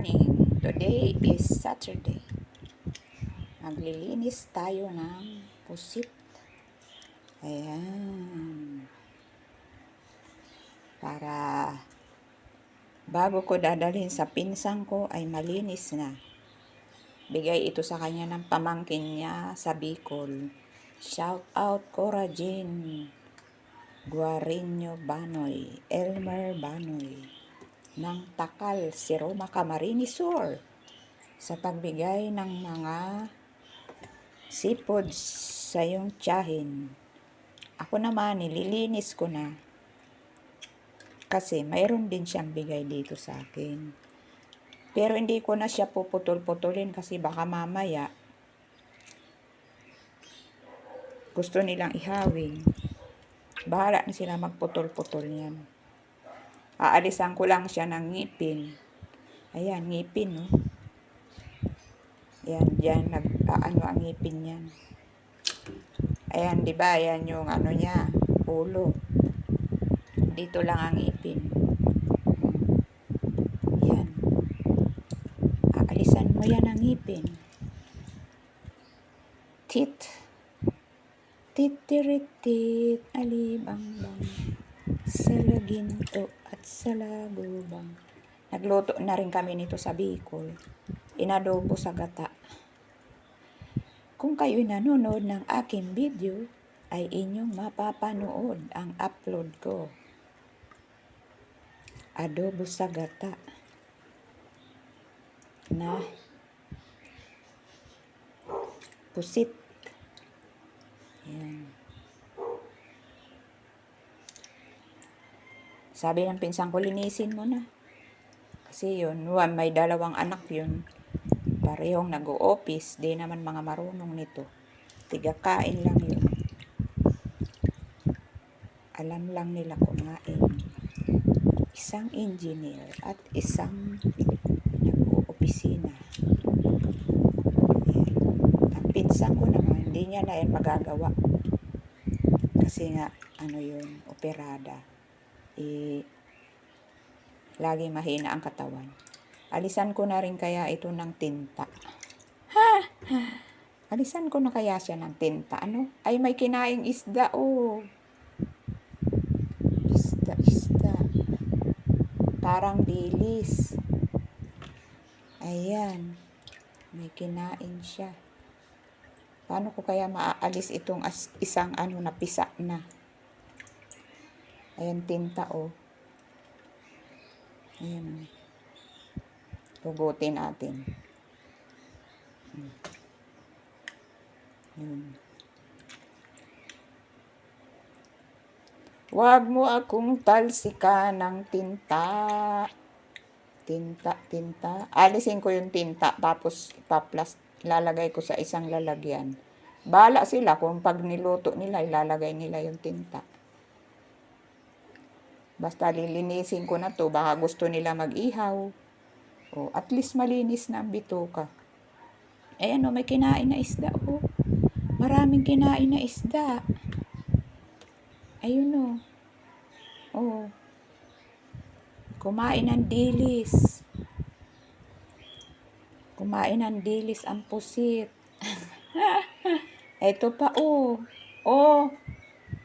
morning. Today is Saturday. Maglilinis tayo ng pusit. Ayan. Para bago ko dadalhin sa pinsang ko ay malinis na. Bigay ito sa kanya ng pamangkin niya sa Bicol. Shout out Cora Jean. Guarinho Banoy. Elmer Banoy ng Takal, si Roma Camarines Sur sa pagbigay ng mga seafoods sa iyong tiyahin. Ako naman, nililinis ko na. Kasi mayroon din siyang bigay dito sa akin. Pero hindi ko na siya puputol-putulin kasi baka mamaya gusto nilang ihawing. Bahala na sila magputol-putol niyan. Aalisan ko lang siya ng ngipin. Ayan, ngipin, no? Ayan, dyan, nag, ano ang ngipin yan. Ayan, di ba? Ayan yung ano niya, ulo. Dito lang ang ngipin. Ayan. Aalisan mo yan ang ngipin. Tit. Titiritit, alibang bang. Sa laginto at sa lagubang. Nagluto na rin kami nito sa Bicol. Inadobo sa gata. Kung kayo'y nanonood ng aking video, ay inyong mapapanood ang upload ko. Adobo sa gata. Na pusit. Yan. Sabi ng pinsang ko, linisin mo na. Kasi yun, one, may dalawang anak yun. Parehong nag-o-office, di naman mga marunong nito. Tigakain lang yun. Alam lang nila kumain. Isang engineer at isang nag-o-opisina. Ang pinsang ko naman, hindi niya na yan magagawa. Kasi nga, ano yun, operada eh, lagi mahina ang katawan. Alisan ko na rin kaya ito ng tinta. Ha! Alisan ko na kaya siya ng tinta. Ano? Ay, may kinaing isda. Oh. Isda, isda. Parang dilis. Ayan. May kinain siya. Paano ko kaya maaalis itong as, isang ano na pisa na? Ayan, tinta, oh. Ayan. Hugutin natin. Hmm. Ayan. Huwag mo akong talsika ng tinta. Tinta, tinta. Alisin ko yung tinta, tapos paplas, lalagay ko sa isang lalagyan. Bala sila kung pag niluto nila, ilalagay nila yung tinta. Basta lilinisin ko na to, baka gusto nila mag-ihaw. O, at least malinis na ang bituka. Ayan o, may kinain na isda o. Maraming kinain na isda. Ayun o. O. Kumain ng dilis. Kumain ng dilis ang pusit. Ito pa o. O.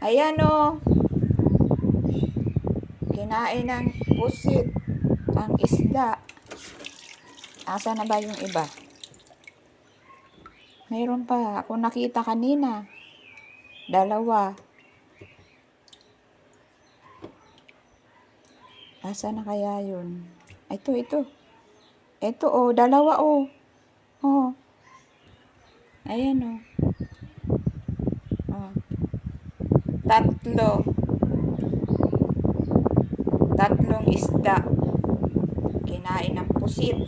Ayan o. Kinain ng pusit ang isda. Asa na ba yung iba? Mayroon pa. Ako nakita kanina. Dalawa. Asa na kaya yun? Ito, ito. Ito, oh. Dalawa, oh. Oh. Ayan, oh. Oh. Tatlo. Tatlong isda. Kinain ng pusit.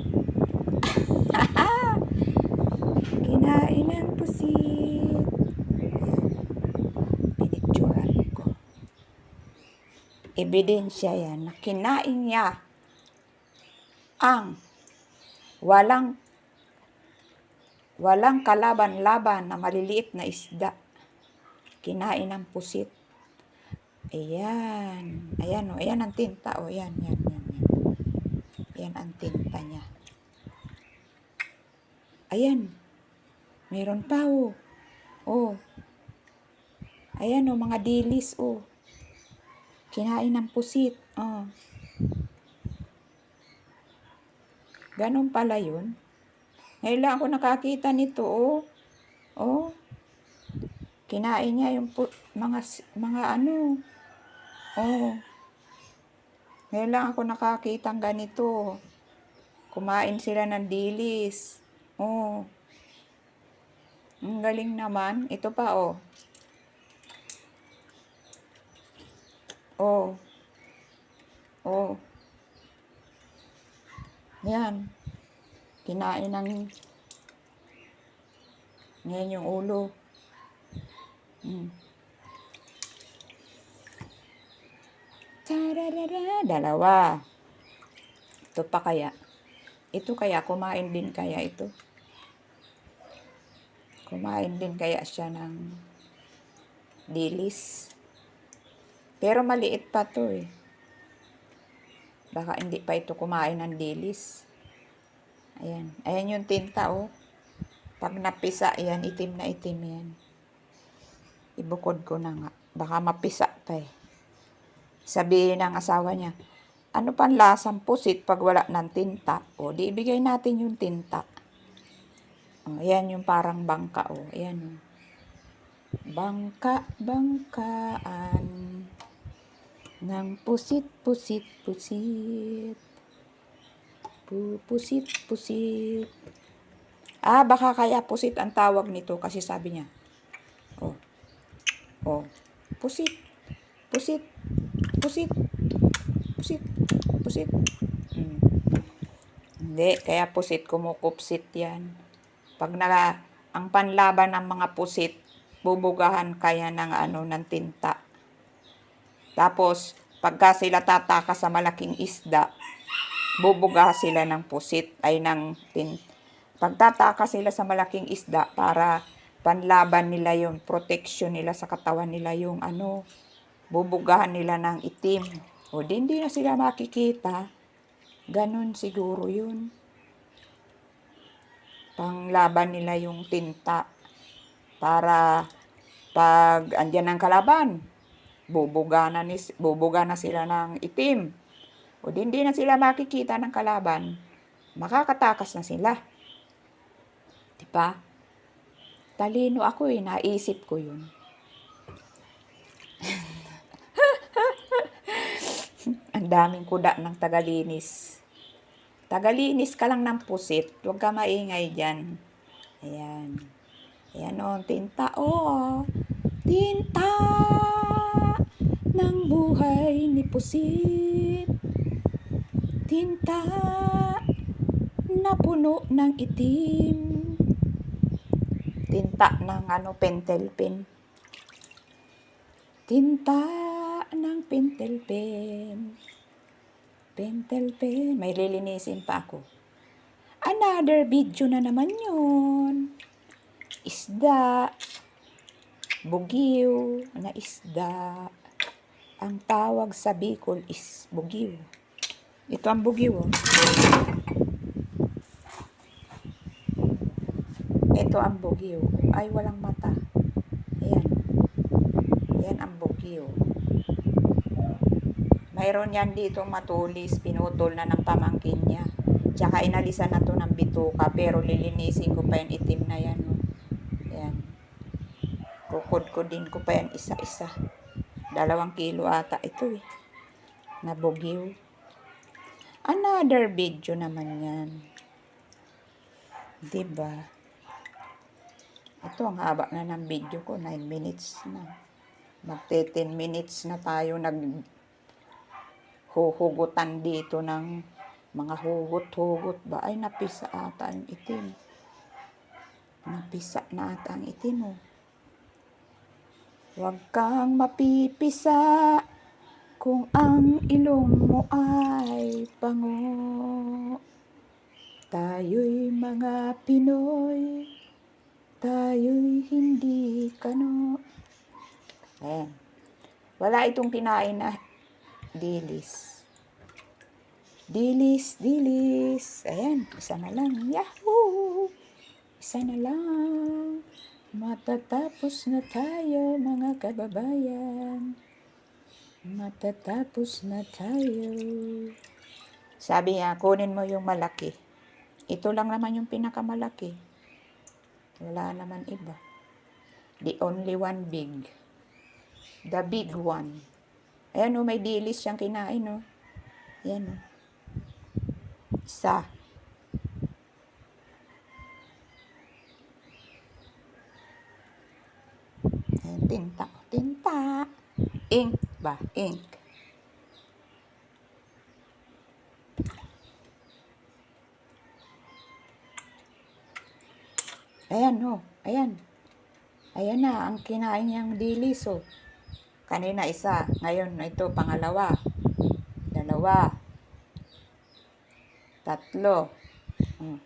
Kinain ng pusit. Pinicturan ko. Ebidensya yan na kinain niya ang walang walang kalaban-laban na maliliit na isda. Kinain ng pusit. Ayan. Ayan o. Ayan ang tinta o. Ayan, yan, yan, ang tinta niya. Ayan. Meron pa, oh. Oh. Ayan, oh, mga dilis, oh. Kinain ng pusit. Oh. Ganon pala yun. Ngayon lang ako nakakita nito, oh. Oh. Kinain niya yung mga, mga ano. Oh. Ngayon lang ako nakakita ng ganito. Kumain sila ng dilis. Oh. Ang galing naman. Ito pa, oh. Oh. Oh. Yan. Kinain ng... Ngayon yung ulo. Mm. Tararara, dalawa. Ito pa kaya. Ito kaya, kumain din kaya ito. Kumain din kaya siya ng dilis. Pero maliit pa to eh. Baka hindi pa ito kumain ng dilis. Ayan. Ayan yung tinta oh. Pag napisa yan, itim na itim yan. Ibukod ko na nga. Baka mapisa pa eh. Sabihin ng asawa niya, ano pang lasang pusit pag wala ng tinta? O, di ibigay natin yung tinta. O, ayan yung parang bangka o. Ayan. Bangka, bangkaan ng pusit, pusit, pusit. Pu, pusit, pusit. Ah, baka kaya pusit ang tawag nito kasi sabi niya. Oh. Oh. Pusit. Pusit. Pusit. Pusit. Pusit. Hmm. Hindi, kaya pusit kumukupsit yan. Pag na, ang panlaban ng mga pusit, bubugahan kaya ng ano, ng tinta. Tapos, pagka sila tataka sa malaking isda, bubuga sila ng pusit ay ng tin. Pagtataka sila sa malaking isda para panlaban nila yung protection nila sa katawan nila yung ano, bubugahan nila ng itim. O di hindi na sila makikita. Ganon siguro yun. Panglaban nila yung tinta. Para pag andyan ang kalaban, bubuga na, ni, bubuga na sila ng itim. O di hindi na sila makikita ng kalaban. Makakatakas na sila. Diba? Talino ako eh, naisip ko yun. Ang daming kuda ng tagalinis. Tagalinis ka lang ng pusit. Huwag ka maingay dyan. Ayan. Ayan o, tinta. Oo. Tinta ng buhay ni pusit. Tinta na puno ng itim. Tinta ng ano, pentel pen. Tinta ng pentel pen. Pentel pen. May lilinisin pa ako. Another video na naman yun. Isda. Bugiw na isda. Ang tawag sa Bicol is bugiw. Ito ang bugiw. Oh. Ito ang bugiw. Ay, walang mata. Ayan. Yan ang bugiw. Mayroon yan dito matulis, pinutol na ng pamangkin niya. Tsaka inalisan na to ng bituka, pero lilinisin ko pa yan, itim na yan. Oh. Yan. Kukod-kudin ko pa yan isa-isa. Dalawang kilo ata ito eh. Na bugiw. Another video naman yan. Diba? Ito ang haba na ng video ko, 9 minutes na. Magte 10 minutes na tayo nag huhugutan dito ng mga hugot-hugot ba? Ay, napisa ata ang itim. Napisa na ata ang itim, oh. Huwag kang mapipisa kung ang ilong mo ay pango. Tayo'y mga Pinoy, tayo'y hindi kano. Ayan. Wala itong kinain na dilis. Dilis, dilis. Ayan, isa na lang. Yahoo! Isa na lang. Matatapos na tayo mga kababayan. Matatapos na tayo. Sabi niya, kunin mo yung malaki. Ito lang naman yung pinakamalaki. Wala naman iba. The only one big. The big one. Ayan o, may dilis siyang kinain o. Ayan o. Isa. Ayan, tinta. Tinta. Ink ba? Ink. Ayan o. Ayan. Ayan na, ang kinain niyang dilis o. Kanina isa. Ngayon, ito, pangalawa. Dalawa. Tatlo. Hmm.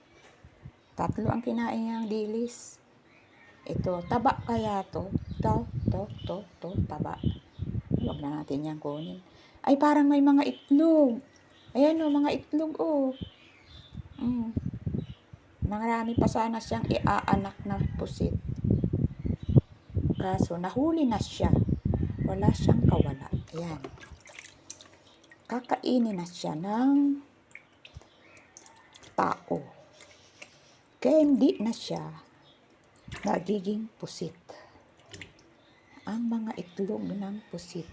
Tatlo ang kinain niyang dilis. Ito, taba kaya to? To, to, to, to, taba. Huwag na natin yan kunin. Ay, parang may mga itlog. Ayan o, mga itlog o. Mm. Marami pa sana siyang iaanak na pusit. Kaso, nahuli na siya. Wala siyang kawala. Ayan. Kakainin na siya ng tao. Kaya hindi na siya nagiging pusit. Ang mga itlog ng pusit.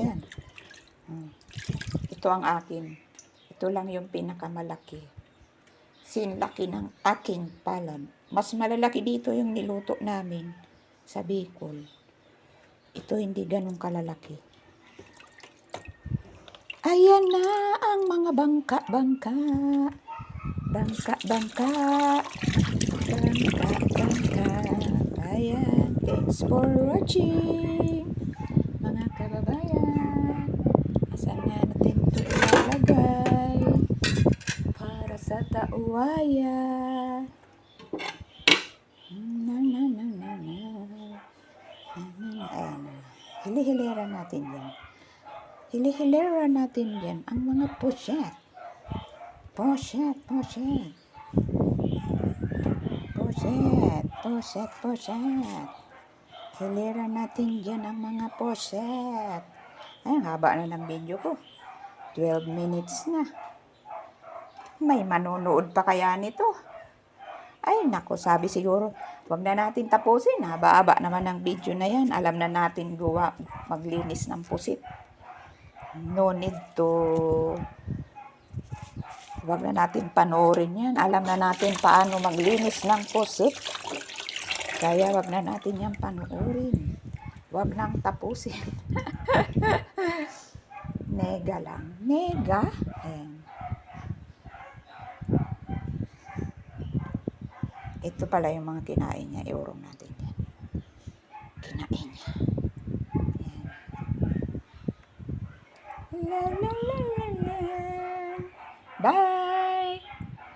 Ayan. Hmm. Ito ang akin. Ito lang yung pinakamalaki. Sinlaki ng aking palad. Mas malalaki dito yung niluto namin sa Bicol. Ito hindi ganun kalalaki. Ayan na ang mga bangka-bangka. Bangka-bangka. Bangka-bangka. Ayan. Thanks for watching. Mga kababayan. Asan na natin ito ilalagay? Para sa tauwaya. Na na na na na. Ayan na. Hili-hilera natin yan. Hili-hilera natin yan ang mga posyat. Posyat, posyat. Posyat, posyat, posyat. Hilera natin dyan ang mga posyat. Ay, haba na ng video ko. 12 minutes na. May manonood pa kaya nito? Ay, nako, sabi siguro, wag na natin tapusin. Haba-haba naman ang video na yan. Alam na natin gawa, maglinis ng pusit. No need to Huwag na natin panoorin yan. Alam na natin paano maglinis ng pusit. Kaya wag na natin yan panoorin. Wag nang tapusin. Nega lang. Nega. Ayan. Ito pala yung mga kinain niya. Iurong natin yan. Kinain niya. La la la la la. Bye!